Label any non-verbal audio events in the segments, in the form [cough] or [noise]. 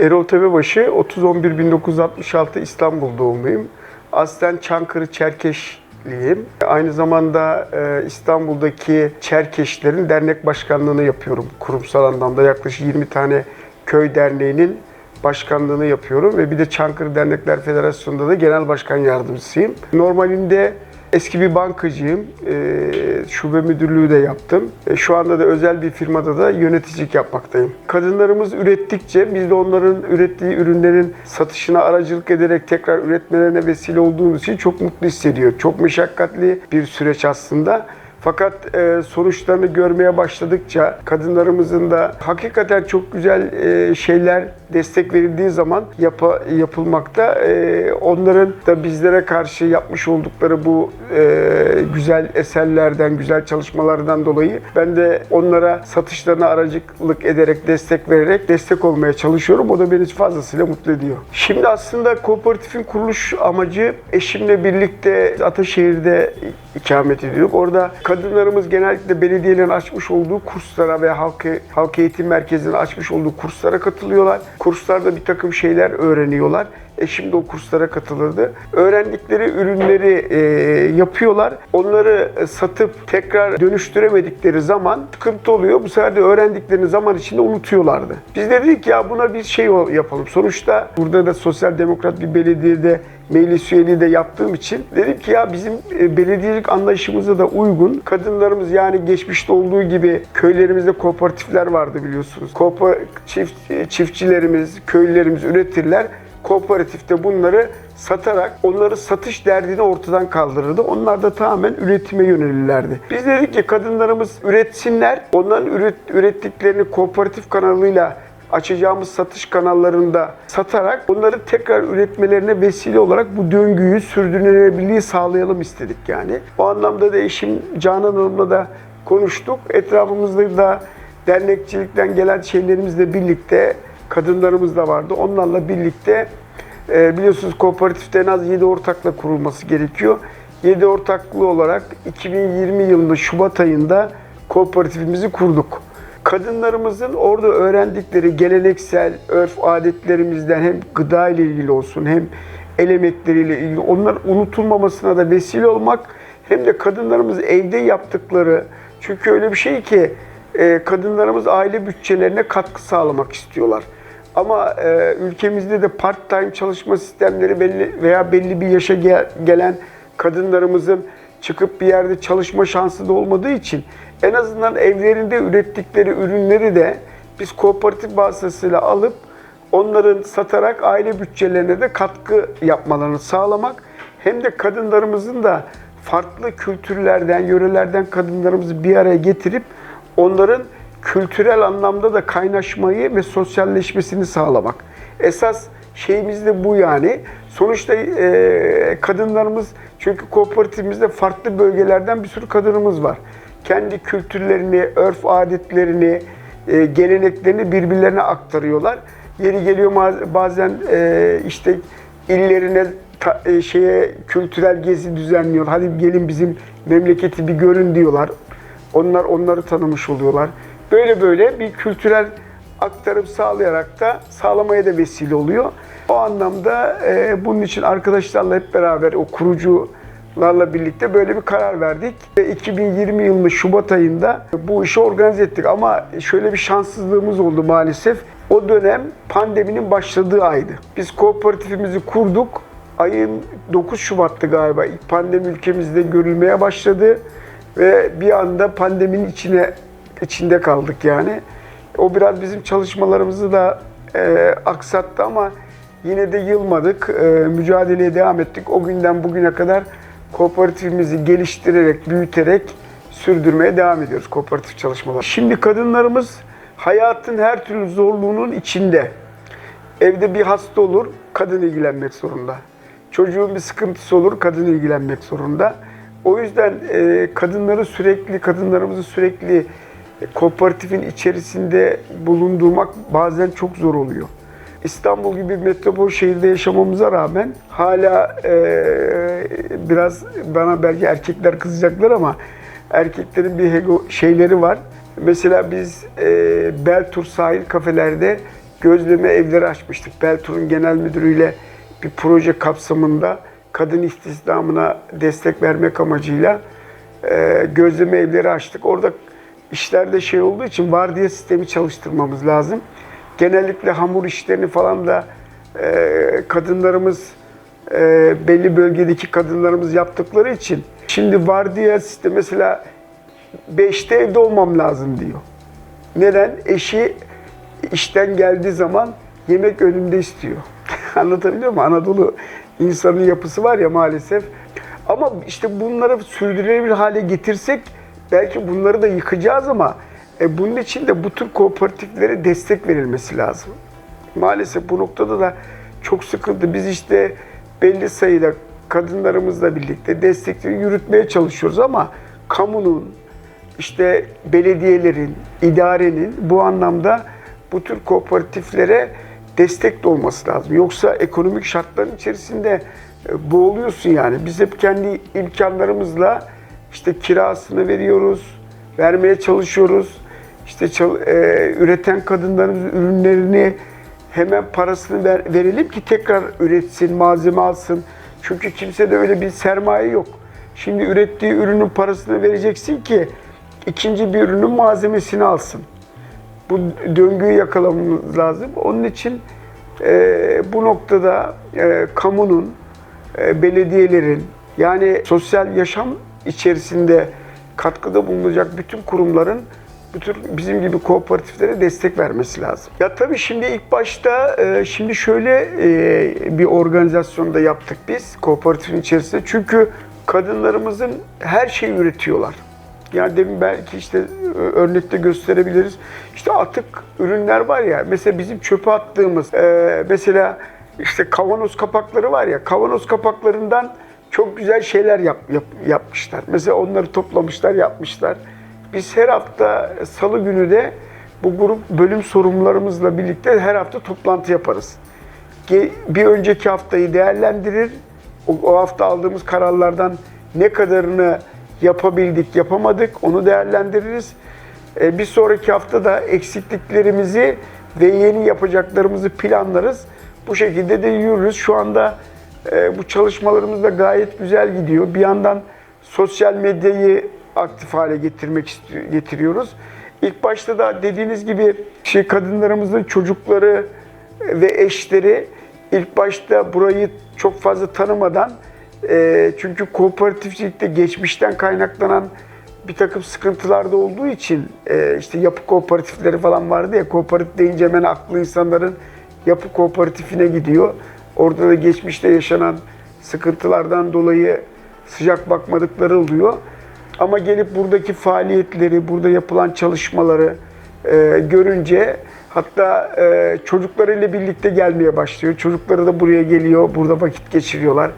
Erol Tepebaşı 30-11-1966 İstanbul doğumluyum. Aslen Çankırı Çerkeşliyim. Aynı zamanda e, İstanbul'daki Çerkeşlerin dernek başkanlığını yapıyorum. Kurumsal anlamda yaklaşık 20 tane köy derneğinin başkanlığını yapıyorum ve bir de Çankırı Dernekler Federasyonu'nda da genel başkan yardımcısıyım. Normalinde eski bir bankacıyım. E, şube müdürlüğü de yaptım. E, şu anda da özel bir firmada da yöneticilik yapmaktayım. Kadınlarımız ürettikçe biz de onların ürettiği ürünlerin satışına aracılık ederek tekrar üretmelerine vesile olduğumuz için çok mutlu hissediyor. Çok meşakkatli bir süreç aslında. Fakat e, sonuçlarını görmeye başladıkça kadınlarımızın da hakikaten çok güzel e, şeyler destek verildiği zaman yapa, yapılmakta. E, onların da bizlere karşı yapmış oldukları bu e, güzel eserlerden, güzel çalışmalardan dolayı ben de onlara satışlarına aracılık ederek, destek vererek destek olmaya çalışıyorum. O da beni fazlasıyla mutlu ediyor. Şimdi aslında kooperatifin kuruluş amacı eşimle birlikte Ataşehir'de ikamet ediyoruz. Orada kadınlarımız genellikle belediyelerin açmış olduğu kurslara ve halk, halk eğitim merkezinin açmış olduğu kurslara katılıyorlar. Kurslarda bir takım şeyler öğreniyorlar. Eşim de o kurslara katılırdı. Öğrendikleri ürünleri e, yapıyorlar. Onları satıp tekrar dönüştüremedikleri zaman sıkıntı oluyor. Bu sefer de öğrendiklerini zaman içinde unutuyorlardı. Biz de dedik ya buna bir şey yapalım. Sonuçta burada da sosyal demokrat bir belediyede meclis üyeliği de yaptığım için dedim ki ya bizim e, belediyecilik anlayışımıza da uygun kadınlarımız yani geçmişte olduğu gibi köylerimizde kooperatifler vardı biliyorsunuz. Kooper, çift, çiftçilerimiz, köylülerimiz üretirler. Kooperatifte bunları satarak onları satış derdini ortadan kaldırırdı. Onlar da tamamen üretime yönelirlerdi. Biz dedik ki kadınlarımız üretsinler. Onların üret, ürettiklerini kooperatif kanalıyla açacağımız satış kanallarında satarak onları tekrar üretmelerine vesile olarak bu döngüyü sürdürülebilirliği sağlayalım istedik yani. O anlamda da eşim Canan Hanım'la da konuştuk. Etrafımızda da dernekçilikten gelen şeylerimizle birlikte kadınlarımız da vardı. Onlarla birlikte e, biliyorsunuz kooperatifte en az 7 ortakla kurulması gerekiyor. 7 ortaklı olarak 2020 yılında Şubat ayında kooperatifimizi kurduk kadınlarımızın orada öğrendikleri geleneksel örf adetlerimizden hem gıda ile ilgili olsun hem el emekleriyle ilgili onlar unutulmamasına da vesile olmak hem de kadınlarımız evde yaptıkları çünkü öyle bir şey ki e, kadınlarımız aile bütçelerine katkı sağlamak istiyorlar. Ama e, ülkemizde de part-time çalışma sistemleri belli veya belli bir yaşa gel, gelen kadınlarımızın çıkıp bir yerde çalışma şansı da olmadığı için en azından evlerinde ürettikleri ürünleri de biz kooperatif vasıtasıyla alıp onların satarak aile bütçelerine de katkı yapmalarını sağlamak hem de kadınlarımızın da farklı kültürlerden, yörelerden kadınlarımızı bir araya getirip onların kültürel anlamda da kaynaşmayı ve sosyalleşmesini sağlamak. Esas şeyimiz de bu yani. Sonuçta e, kadınlarımız çünkü kooperatifimizde farklı bölgelerden bir sürü kadınımız var. Kendi kültürlerini, örf adetlerini, e, geleneklerini birbirlerine aktarıyorlar. Yeri geliyor bazen e, işte illerine ta, e, şeye kültürel gezi düzenliyor. Hadi gelin bizim memleketi bir görün diyorlar. Onlar onları tanımış oluyorlar. Böyle böyle bir kültürel aktarım sağlayarak da sağlamaya da vesile oluyor. O anlamda e, bunun için arkadaşlarla hep beraber o kurucularla birlikte böyle bir karar verdik. Ve 2020 yılının Şubat ayında bu işi organize ettik ama şöyle bir şanssızlığımız oldu maalesef. O dönem pandeminin başladığı aydı. Biz kooperatifimizi kurduk. Ayın 9 Şubat'tı galiba. İlk pandemi ülkemizde görülmeye başladı ve bir anda pandeminin içine içinde kaldık yani. O biraz bizim çalışmalarımızı da e, aksattı ama yine de yılmadık. E, mücadeleye devam ettik. O günden bugüne kadar kooperatifimizi geliştirerek, büyüterek sürdürmeye devam ediyoruz kooperatif çalışmalar. Şimdi kadınlarımız hayatın her türlü zorluğunun içinde. Evde bir hasta olur, kadın ilgilenmek zorunda. Çocuğun bir sıkıntısı olur, kadın ilgilenmek zorunda. O yüzden e, kadınları sürekli, kadınlarımızı sürekli kooperatifin içerisinde bulundurmak bazen çok zor oluyor. İstanbul gibi metropol şehirde yaşamamıza rağmen hala e, biraz bana belki erkekler kızacaklar ama erkeklerin bir ego şeyleri var. Mesela biz e, Beltur sahil kafelerde gözleme evleri açmıştık. Beltur'un genel müdürüyle bir proje kapsamında kadın istihdamına destek vermek amacıyla e, gözleme evleri açtık. Orada işlerde şey olduğu için vardiya sistemi çalıştırmamız lazım. Genellikle hamur işlerini falan da e, kadınlarımız e, belli bölgedeki kadınlarımız yaptıkları için şimdi vardiya sistemi mesela 5'te evde olmam lazım diyor. Neden? Eşi işten geldiği zaman yemek önünde istiyor. [laughs] Anlatabiliyor muyum? Anadolu insanın yapısı var ya maalesef. Ama işte bunları sürdürülebilir hale getirsek belki bunları da yıkacağız ama e, bunun için de bu tür kooperatiflere destek verilmesi lazım. Maalesef bu noktada da çok sıkıntı. Biz işte belli sayıda kadınlarımızla birlikte destekleri yürütmeye çalışıyoruz ama kamunun, işte belediyelerin, idarenin bu anlamda bu tür kooperatiflere destek de olması lazım. Yoksa ekonomik şartların içerisinde e, boğuluyorsun yani. Biz hep kendi imkanlarımızla işte kirasını veriyoruz, vermeye çalışıyoruz. İşte e, üreten kadınlarımız ürünlerini hemen parasını ver, verelim ki tekrar üretsin, malzeme alsın. Çünkü kimsede öyle bir sermaye yok. Şimdi ürettiği ürünün parasını vereceksin ki ikinci bir ürünün malzemesini alsın. Bu döngüyü yakalamamız lazım. Onun için e, bu noktada e, kamunun, e, belediyelerin yani sosyal yaşam içerisinde katkıda bulunacak bütün kurumların bu tür bizim gibi kooperatiflere destek vermesi lazım. Ya tabii şimdi ilk başta e, şimdi şöyle e, bir organizasyonda yaptık biz kooperatifin içerisinde. Çünkü kadınlarımızın her şeyi üretiyorlar. Yani demin belki işte e, örnekte gösterebiliriz. İşte atık ürünler var ya, mesela bizim çöpe attığımız, mesela işte kavanoz kapakları var ya, kavanoz kapaklarından çok güzel şeyler yap, yap- yapmışlar. Mesela onları toplamışlar, yapmışlar. Biz her hafta salı günü de bu grup bölüm sorumlularımızla birlikte her hafta toplantı yaparız. Bir önceki haftayı değerlendirir, o, o hafta aldığımız kararlardan ne kadarını yapabildik, yapamadık onu değerlendiririz. E, bir sonraki hafta da eksikliklerimizi ve yeni yapacaklarımızı planlarız. Bu şekilde de yürürüz. Şu anda e, bu çalışmalarımız da gayet güzel gidiyor. Bir yandan sosyal medyayı aktif hale getirmek getiriyoruz. İlk başta da dediğiniz gibi şey kadınlarımızın çocukları ve eşleri ilk başta burayı çok fazla tanımadan e, çünkü kooperatifçilikte geçmişten kaynaklanan bir takım sıkıntılar da olduğu için e, işte yapı kooperatifleri falan vardı ya kooperatif deyince hemen aklı insanların yapı kooperatifine gidiyor. Orada da geçmişte yaşanan sıkıntılardan dolayı sıcak bakmadıkları oluyor. Ama gelip buradaki faaliyetleri, burada yapılan çalışmaları e, görünce hatta e, çocuklarıyla birlikte gelmeye başlıyor. Çocukları da buraya geliyor, burada vakit geçiriyorlar.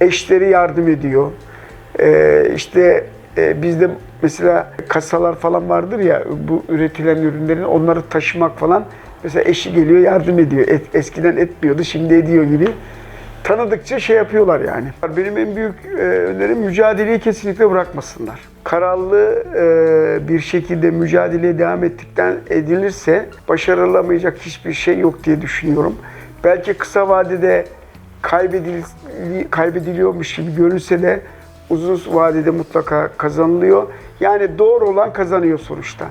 Eşleri yardım ediyor. E, işte e, bizde mesela kasalar falan vardır ya bu üretilen ürünlerin onları taşımak falan. Mesela eşi geliyor yardım ediyor. Et- eskiden etmiyordu, şimdi ediyor gibi tanıdıkça şey yapıyorlar yani. Benim en büyük e, önerim mücadeleyi kesinlikle bırakmasınlar. Kararlı e, bir şekilde mücadeleye devam ettikten edilirse başarılamayacak hiçbir şey yok diye düşünüyorum. Belki kısa vadede kaybedil, kaybediliyormuş gibi görünse de uzun vadede mutlaka kazanılıyor. Yani doğru olan kazanıyor sonuçta.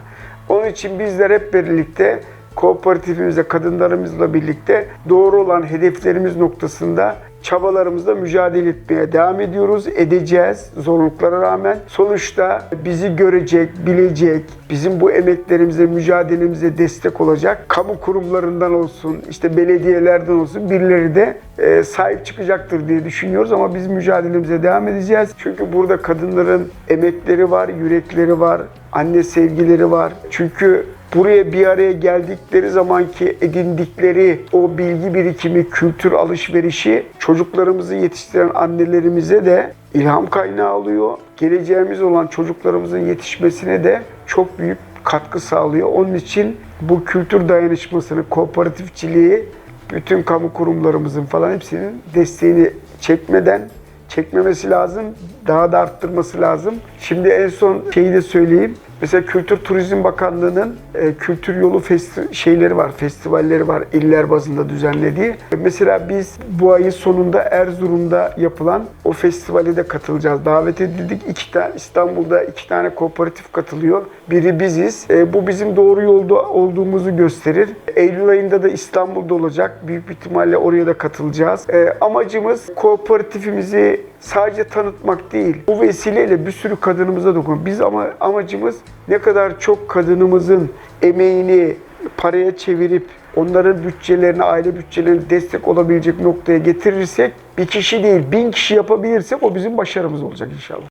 Onun için bizler hep birlikte kooperatifimizle, kadınlarımızla birlikte doğru olan hedeflerimiz noktasında çabalarımızla mücadele etmeye devam ediyoruz, edeceğiz zorluklara rağmen. Sonuçta bizi görecek, bilecek, bizim bu emeklerimize, mücadelemize destek olacak kamu kurumlarından olsun, işte belediyelerden olsun birileri de e, sahip çıkacaktır diye düşünüyoruz ama biz mücadelemize devam edeceğiz. Çünkü burada kadınların emekleri var, yürekleri var, anne sevgileri var. Çünkü buraya bir araya geldikleri zamanki edindikleri o bilgi birikimi, kültür alışverişi çocuklarımızı yetiştiren annelerimize de ilham kaynağı oluyor. Geleceğimiz olan çocuklarımızın yetişmesine de çok büyük katkı sağlıyor. Onun için bu kültür dayanışmasını, kooperatifçiliği bütün kamu kurumlarımızın falan hepsinin desteğini çekmeden çekmemesi lazım. Daha da arttırması lazım. Şimdi en son şeyi de söyleyeyim. Mesela Kültür Turizm Bakanlığı'nın e, kültür yolu festi- şeyleri var, festivalleri var iller bazında düzenlediği. Mesela biz bu ayın sonunda Erzurum'da yapılan o festivale de katılacağız. Davet edildik. İki tane İstanbul'da iki tane kooperatif katılıyor. Biri biziz. E, bu bizim doğru yolda olduğumuzu gösterir. Eylül ayında da İstanbul'da olacak. Büyük bir ihtimalle oraya da katılacağız. E, amacımız kooperatifimizi sadece tanıtmak değil. Bu vesileyle bir sürü kadınımıza dokun. Biz ama amacımız ne kadar çok kadınımızın emeğini paraya çevirip onların bütçelerine, aile bütçelerine destek olabilecek noktaya getirirsek bir kişi değil bin kişi yapabilirsek o bizim başarımız olacak inşallah.